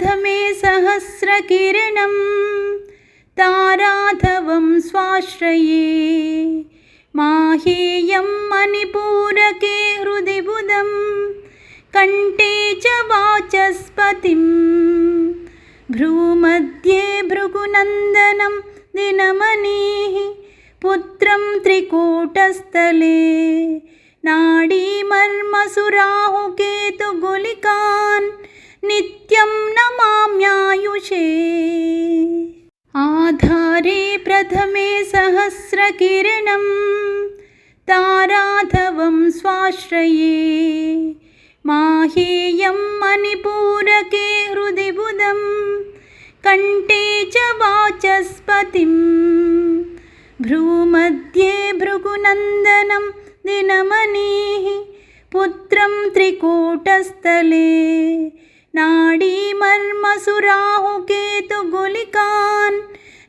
प्रथमे सहस्रकिरणं ताराधवं स्वाश्रये। माहेयं मणिपूरके हृदि बुधं कण्ठे च वाचस्पतिं। भ्रूमध्ये भृगुनन्दनं दिनमणिः पुत्रं त्रिकूटस्थले। नाडीमर्मसुराहुकेतुगुलिकान् नित्यं नमाम्यायुषे। आधारे प्रथमे सहस्रकिरणं ताराधवं स्वाश्रये। माहेयं मणिपूरके हृदि बुधं कण्ठे च वाचस्पतिं। भ्रूमध्ये भृगुनन्दनं दिनमणिः पुत्रं त्रिकूटस्थले नाडीमर्मसुराहुकेतुगुलिकान्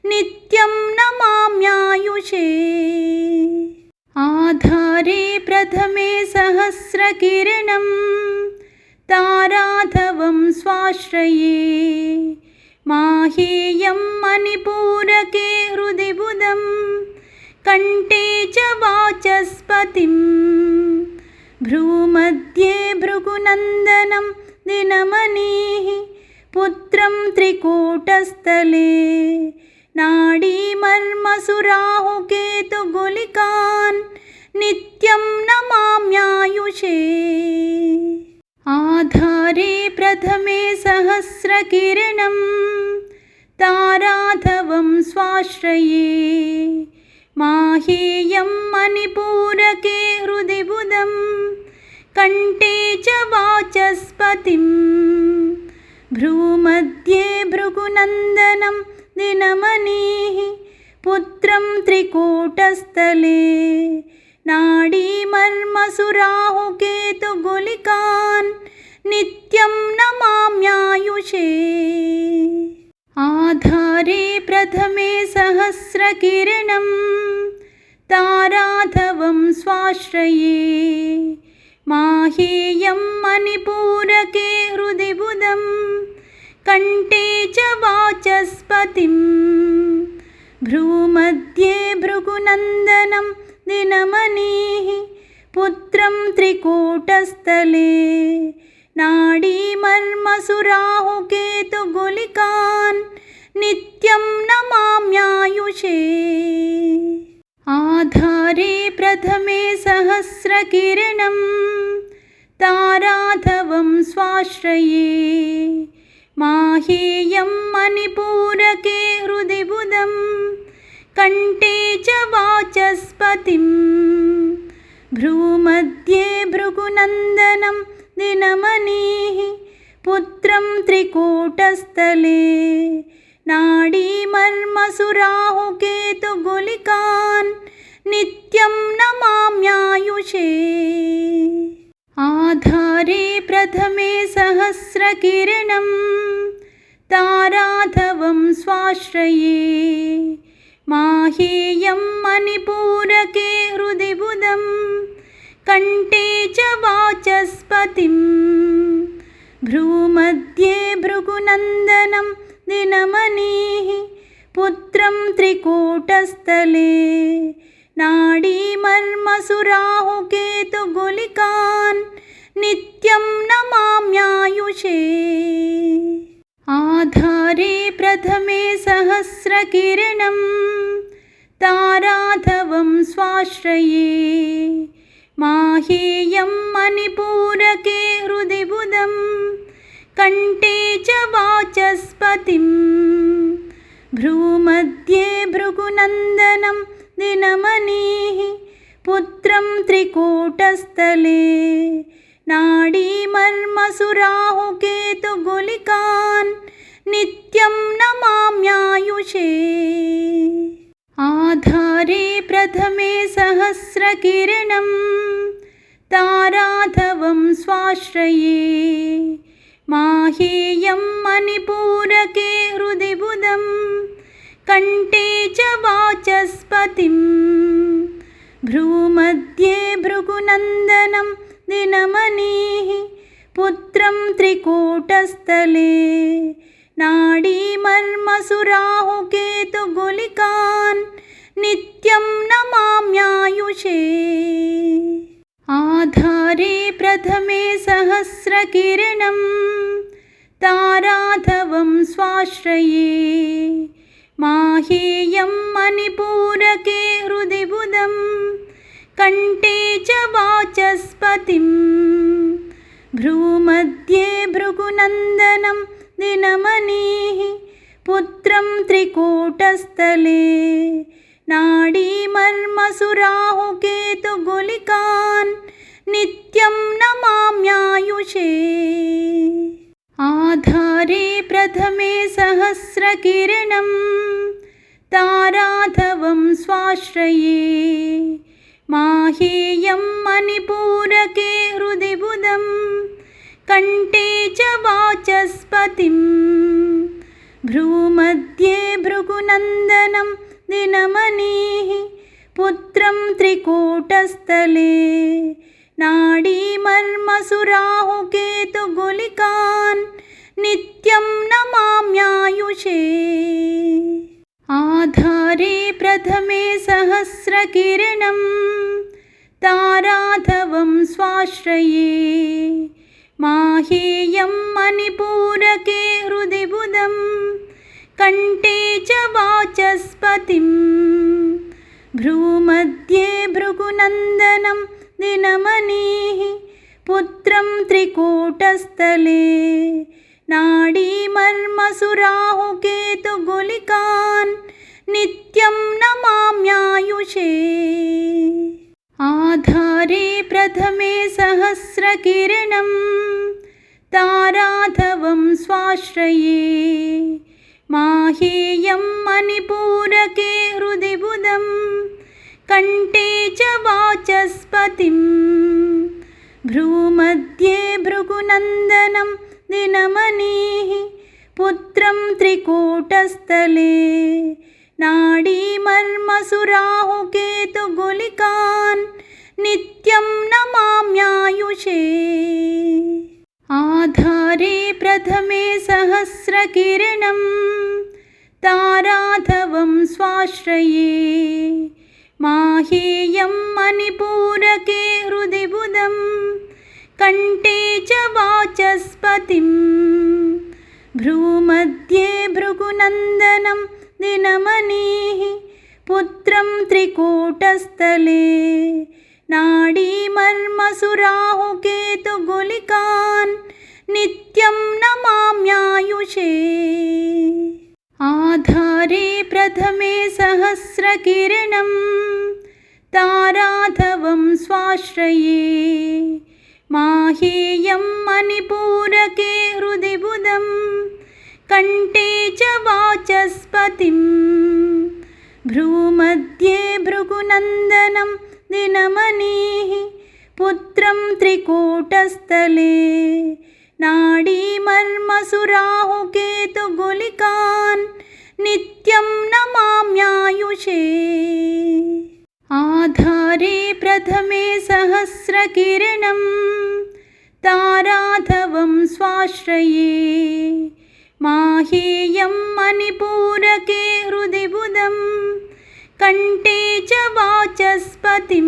नित्यं नमाम्यायुषे आधारे प्रथमे सहस्रकिरणं ताराधवं स्वाश्रये माहेयं मणिपूरके हृदि बुधं कण्ठे च वाचस्पतिं भ्रूमध्ये भृगुनन्दनं दिनमणिः पुत्रं त्रिकूटस्थले। नाडीमर्मसुराहुकेतुगुलिकान् नित्यं नमाम्यायुषे। आधारे प्रथमे सहस्रकिरणं ताराधवं स्वाश्रये। माहेयं मणिपूरके कण्ठे च वाचस्पतिं भ्रूमध्ये भृगुनन्दनं दिनमणिः पुत्रं त्रिकूटस्थले। नाडीमर्मसुराहुकेतुगुलिकान् नित्यं नमाम्यायुषे आधारे प्रथमे सहस्रकिरणं ताराधवं स्वाश्रये माहेयं मणिपूरके हृदि बुधं कण्ठे च वाचस्पतिं। भ्रूमध्ये भृगुनन्दनं दिनमणिः पुत्रं त्रिकूटस्थले। नाडीमर्मसुराहुकेतुगुलिकान् नित्यं नमाम्यायुषे आधारे प्रथमे सहस्रकिरणं ताराधवं स्वाश्रये माहेयं मणिपूरके हृदि बुधं कण्ठे च वाचस्पतिं भ्रूमध्ये भृगुनन्दनं दिनमणिः पुत्रं त्रिकूटस्थले नाडीमर्मसुराहुकेतुगुलिकान् नित्यं नमाम्यायुषे आधारे प्रथमे सहस्रकिरणं ताराधवं स्वाश्रये माहेयं मणिपूरके हृदि बुधं कण्ठे च वाचस्पतिं भ्रूमध्ये भृगुनन्दनं दिनमणिः पुत्रं त्रिकूटस्थले। नाडीमर्मसुराहुकेतुगुलिकान् नित्यं नमाम्यायुषे। आधारे प्रथमे सहस्रकिरणं ताराधवं स्वाश्रये। माहेयं मणिपूरके हृदि बुधं कण्ठे च वाचस्पतिं भ्रूमध्ये भृगुनन्दनं दिनमणिः पुत्रं त्रिकूटस्थले। नाडीमर्मसुराहुकेतुगुलिकान् नित्यं नमाम्यायुषे आधारे प्रथमे सहस्रकिरणं ताराधवं स्वाश्रये माहेयं मणिपूरके हृदि बुधं कण्ठे च वाचस्पतिं। भ्रूमध्ये भृगुनन्दनं दिनमणिः पुत्रं त्रिकूटस्थले। नाडीमर्मसुराहुकेतुगुलिकान् नित्यं नमाम्यायुषे आधारे प्रथमे सहस्रकिरणं ताराधवं स्वाश्रये माहेयं मणिपूरके हृदि बुधं कण्ठे च वाचस्पतिं भ्रूमध्ये भृगुनन्दनं दिनमणिः पुत्रं त्रिकूटस्थले नाडीमर्मसुराहुकेतुगुलिकान् नित्यं नमाम्यायुषे। आधारे प्रथमे सहस्रकिरणं ताराधवं स्वाश्रये। माहेयं मणिपूरके हृदि बुधं कण्ठे च वाचस्पतिं। भ्रूमध्ये भृगुनन्दनं दिनमणिः पुत्रं त्रिकूटस्थले नाडीमर्मसुराहुकेतुगुलिकान् नित्यं नमाम्यायुषे आधारे प्रथमे सहस्रकिरणं ताराधवं स्वाश्रये माहेयं मणिपूरके हृदि बुधं कण्ठे च वाचस्पतिं भ्रूमध्ये भृगुनन्दनं दिनमणिः पुत्रं त्रिकूटस्थले। नाडीमर्मसुराहुकेतुगुलिकान् नित्यं नमाम्यायुषे। आधारे प्रथमे सहस्रकिरणं ताराधवं स्वाश्रये। माहेयं मणिपूरके हृदि बुधं कण्ठे च वाचस्पतिं भ्रूमध्ये भृगुनन्दनं दिनमणिः पुत्रं त्रिकूटस्थले। नाडीमर्मसुराहुकेतुगुलिकान् नित्यं नमाम्यायुषे आधारे प्रथमे सहस्रकिरणं ताराधवं स्वाश्रये माहेयं मणिपूरके हृदि बुधं कण्ठे च वाचस्पतिं। भ्रूमध्ये भृगुनन्दनं दिनमणिः पुत्रं त्रिकूटस्थले। नाडीमर्मसुराहुकेतुगुलिकान् नित्यं नमाम्यायुषे आधारे प्रथमे सहस्रकिरणं ताराधवं स्वाश्रये माहेयं मणिपूरके हृदि बुधं कण्ठे च वाचस्पतिं भ्रूमध्ये भृगुनन्दनं दिनमणिः पुत्रं त्रिकूटस्थले नाडीमर्मसुराहुकेतुगुलिकान् नित्यं नमाम्यायुषे आधारे प्रथमे सहस्रकिरणं ताराधवं स्वाश्रये माहेयं मणिपूरके हृदि बुधं कण्ठे च वाचस्पतिं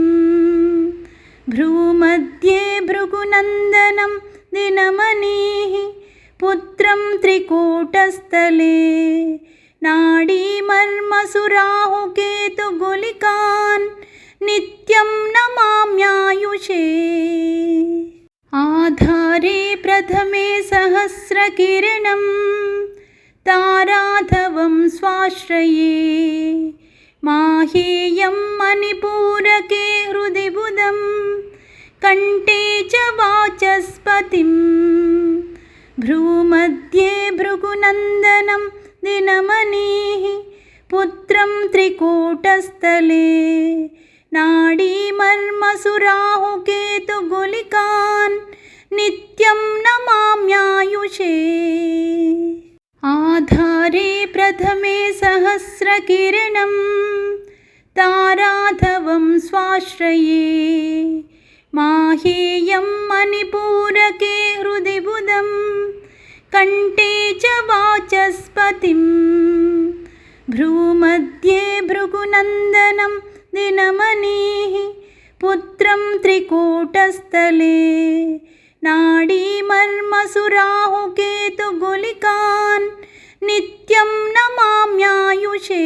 भ्रूमध्ये भृगुनन्दनं दिनमणिः पुत्रं त्रिकूटस्थले। नाडीमर्मसुराहुकेतुगुलिकान् नित्यं नमाम्यायुषे। आधारे प्रथमे सहस्रकिरणं ताराधवं स्वाश्रये। माहेयं मणिपूरके हृदि बुधं कण्ठे च वाचस्पतिं भ्रूमध्ये भृगुनन्दनं दिनमणिः पुत्रं त्रिकूटस्थले। नाडीमर्मसुराहुकेतुगुलिकान् नित्यं नमाम्यायुषे। आधारे प्रथमे सहस्रकिरणं ताराधवं स्वाश्रये माहेयं मणिपूरके हृदि बुधं कण्ठे च वाचस्पतिं। भ्रूमध्ये भृगुनन्दनं दिनमणिः पुत्रं त्रिकूटस्थले। नाडीमर्मसुराहुकेतुगुलिकान् नित्यं नमाम्यायुषे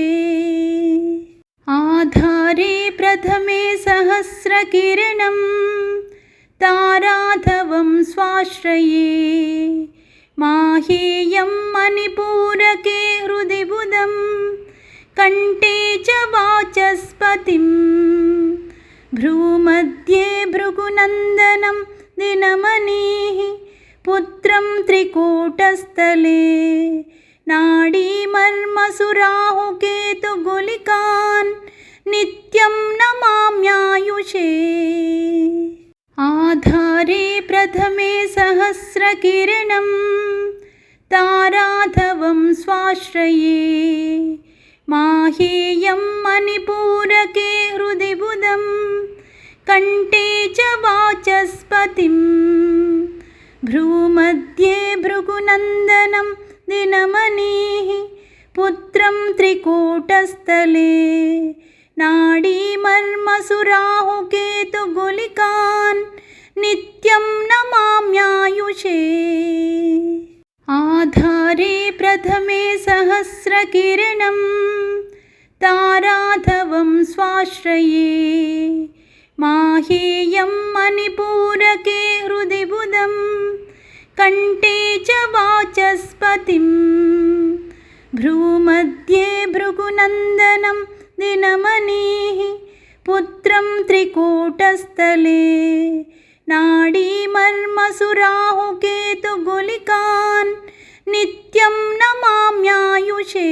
आधारे प्रथमे सहस्रकिरणं ताराधवं स्वाश्रये माहेयं मणिपूरके हृदि बुधं कण्ठे च वाचस्पतिं भ्रूमध्ये भृगुनन्दनं दिनमणिः पुत्रं त्रिकूटस्थले नाडीमर्मसुराहुकेतुगुलिकान् नित्यं नमाम्यायुषे आधारे प्रथमे सहस्रकिरणं ताराधवं स्वाश्रये माहेयं मणिपूरके हृदि बुधं कण्ठे च वाचस्पतिं भ्रूमध्ये भृगुनन्दनं दिनमणिः पुत्रं त्रिकूटस्थले नाडीमर्मसुराहुकेतुगुलिकान् नित्यं नमाम्यायुषे। आधारे प्रथमे सहस्रकिरणं ताराधवं स्वाश्रये। माहेयं मणिपूरके हृदि कण्ठे च वाचस्पतिं भ्रूमध्ये भृगुनन्दनं दिनमणिः पुत्रं त्रिकूटस्थले नाडीमर्मसुराहुकेतुगुलिकान् नित्यं नमाम्यायुषे